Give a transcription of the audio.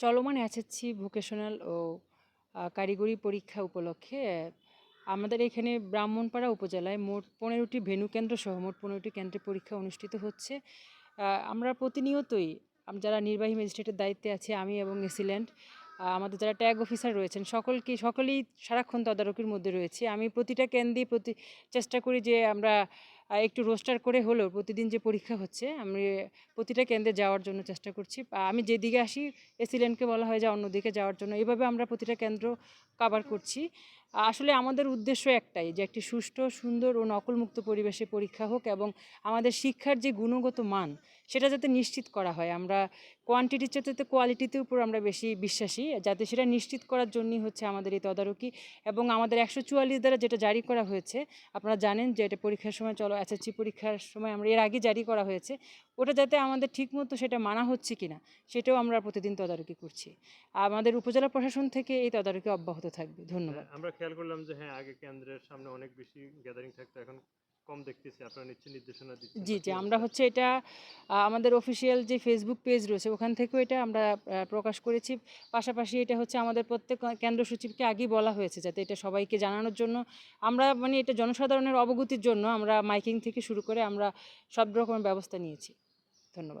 চলমান SSC vocational ও কারিগরি পরীক্ষা উপলক্ষে। আমাদের এখানে ব্রাহ্মণপাড়া উপজেলায় মোট পনেরোটি ভেনু কেন্দ্র সহ মোট পনেরোটি কেন্দ্রে পরীক্ষা অনুষ্ঠিত হচ্ছে। আমরা প্রতিনিয়তই যারা নির্বাহী ম্যাজিস্ট্রেটের দায়িত্বে আছে, আমি এবং এসিল্যান্ড আমাদের যারা ট্যাগ অফিসার রয়েছেন, সকলকে, সকলেই সারাক্ষণ তদারকির মধ্যে রয়েছে। আমি প্রতিটা কেন্দ্রে প্রতি, চেষ্টা করি যে আমরা একটু রোস্টার করে হলেও প্রতিদিন যে পরীক্ষা হচ্ছে, আমি প্রতিটা কেন্দ্রে যাওয়ার জন্য চেষ্টা করছি। আমি যেদিকে আসি এসিলেন্টকে বলা হয় যে অন্যদিকে যাওয়ার জন্য। এভাবে আমরা প্রতিটা কেন্দ্র কাভার করছি। আসলে আমাদের উদ্দেশ্য একটাই যে একটি সুষ্ঠু, সুন্দর ও নকলমুক্ত পরিবেশে পরীক্ষা হোক এবং আমাদের শিক্ষার যে গুণগত মান, সেটা যাতে নিশ্চিত করা হয়। আমরা কোয়ান্টিটির চেয়ে কোয়ালিটিতে উপর আমরা বেশি বিশ্বাসী যাতে সেটা নিশ্চিত করার জন্যই হচ্ছে আমাদের এই তদারকি এবং আমাদের একশো চুয়াল্লিশ দ্বারা যেটা জারি করা হয়েছে আপনারা জানেন যে এটা পরীক্ষার সময় চলো এসএসসি পরীক্ষার সময় আমরা এর আগে জারি করা হয়েছে ওটা যাতে আমাদের ঠিকমতো সেটা মানা হচ্ছে কিনা সেটাও আমরা প্রতিদিন তদারকি করছি। আমাদের উপজেলা প্রশাসন থেকে এই তদারকি অব্যাহত থাকবে। ধন্যবাদ। হ্যাঁ, আমরা খেয়াল করলাম যে হ্যাঁ আগে কেন্দ্রের সামনে অনেক বেশি গ্যাদারিং থাকতো এখন কম দেখতেছি আপনারা নিশ্চয়ই নির্দেশনা দিচ্ছেন জি জি আমরা হচ্ছে এটা আমাদের অফিসিয়াল যে ফেসবুক পেজ রয়েছে ওখান থেকেও এটা আমরা প্রকাশ করেছি। পাশাপাশি এটা হচ্ছে আমাদের প্রত্যেক কেন্দ্র সচিবকে আগেই বলা হয়েছে যাতে এটা সবাইকে জানানোর জন্য। আমরা মানে এটা জনসাধারণের অবগতির জন্য আমরা মাইকিং থেকে শুরু করে আমরা সব রকমের ব্যবস্থা নিয়েছি। ধন্যবাদ।